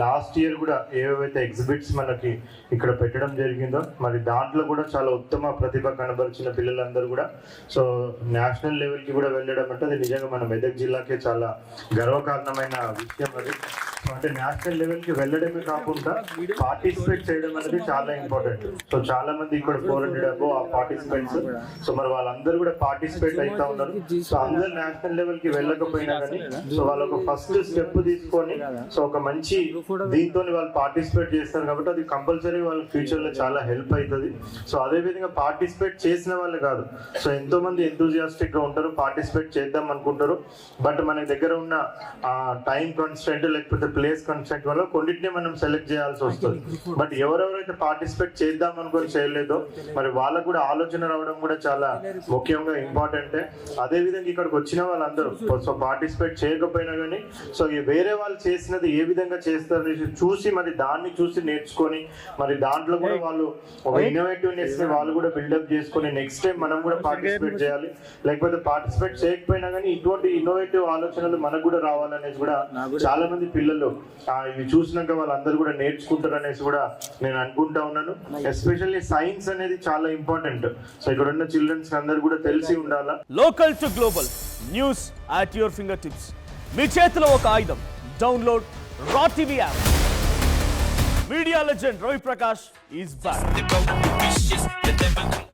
Last year కూడా ఏవైతే exhibits మనకి ఇక్కడ పెట్టడం జరిగిందో మరి దాంట్లో కూడా చాలా ఉత్తమ ప్రతిభ కనబరిచిన పిల్లలందరూ కూడా. సో నేషనల్ లెవెల్కి కూడా వెళ్ళడం అంటే అది నిజంగా మన మెదక్ జిల్లాకే చాలా గర్వకారణమైన విషయం అది. అంటే నేషనల్ లెవెల్కి వెళ్ళడమే కాకుండా పార్టిసిపేట్ చేయడం అనేది చాలా ఇంపార్టెంట్ సో చాలా మంది ఇక్కడ ఫోర్ హండ్రెడ్ అబో ఆ పార్టిసిపెంట్స్ సో మరి వాళ్ళందరూ కూడా పార్టిసిపేట్ అవుతా ఉన్నారు. సో అందరు నేషనల్ లెవెల్కి వెళ్ళకపోయినా కానీ సో వాళ్ళు ఒక ఫస్ట్ స్టెప్ తీసుకొని సో ఒక మంచి దీంతో వాళ్ళు పార్టిసిపేట్ చేస్తారు కాబట్టి అది కంపల్సరీ వాళ్ళ ఫ్యూచర్లో చాలా హెల్ప్ అవుతుంది. సో అదే విధంగా పార్టిసిపేట్ చేసిన వాళ్ళు కాదు. సో ఎంతో మంది ఎంతూజియాస్టిక్గా ఉంటారు పార్టిసిపేట్ చేద్దాం అనుకుంటారు. బట్ మన దగ్గర ఉన్న టైం కన్స్టెంట్ లేకపోతే ప్లేస్ కన్స్టెంట్ వల్ల కొన్నిటిని మనం సెలెక్ట్ చేయాల్సి వస్తుంది. బట్ ఎవరెవరైతే పార్టిసిపేట్ చేద్దాం అనుకొని చేయలేదో మరి వాళ్ళకు కూడా ఆలోచన రావడం కూడా చాలా ముఖ్యంగా ఇంపార్టెంట్ అదే విధంగా ఇక్కడికి వచ్చిన వాళ్ళందరూ సో పార్టిసిపేట్ చేయకపోయినా కానీ సో ఈ వేరే వాళ్ళు చేసినది ఏ విధంగా చేస్తారు చూసి మరి దాన్ని చూసి నేర్చుకొని మరి దాంట్లో కూడా వాళ్ళు ఒక ఇన్నోవేటివ్నెస్ని వాళ్ళు కూడా బిల్డప్ చేసుకొని నెక్స్ట్ టైం మనం కూడా పార్టిసిపేట్ చేయాలి. లేకపోతే పార్టిసిపేట్ చేయకపోయినా కానీ ఇటువంటి ఇన్నోవేటివ్ ఆలోచనలు మనకు కూడా రావాలనేసి కూడా చాలా మంది పిల్లలు ఆ, ఇవి చూసినాక వాళ్ళందరూ కూడా నేర్చుకుంటారు అనేసి కూడా నేను అనుకుంటా ఉన్నాను. ఎస్పెషల్లీ సైన్స్ అనేది చాలా ఇంపార్టెంట్ సో ఇక్కడ ఉన్న చిల్డ్రన్స్ అందరు కూడా తెలిసి ఉండాలా? Local to global news at your finger tips మీ చేతిలో ఒక ఆయుధం. Download Raw TV app media legend Ravi Prakash is back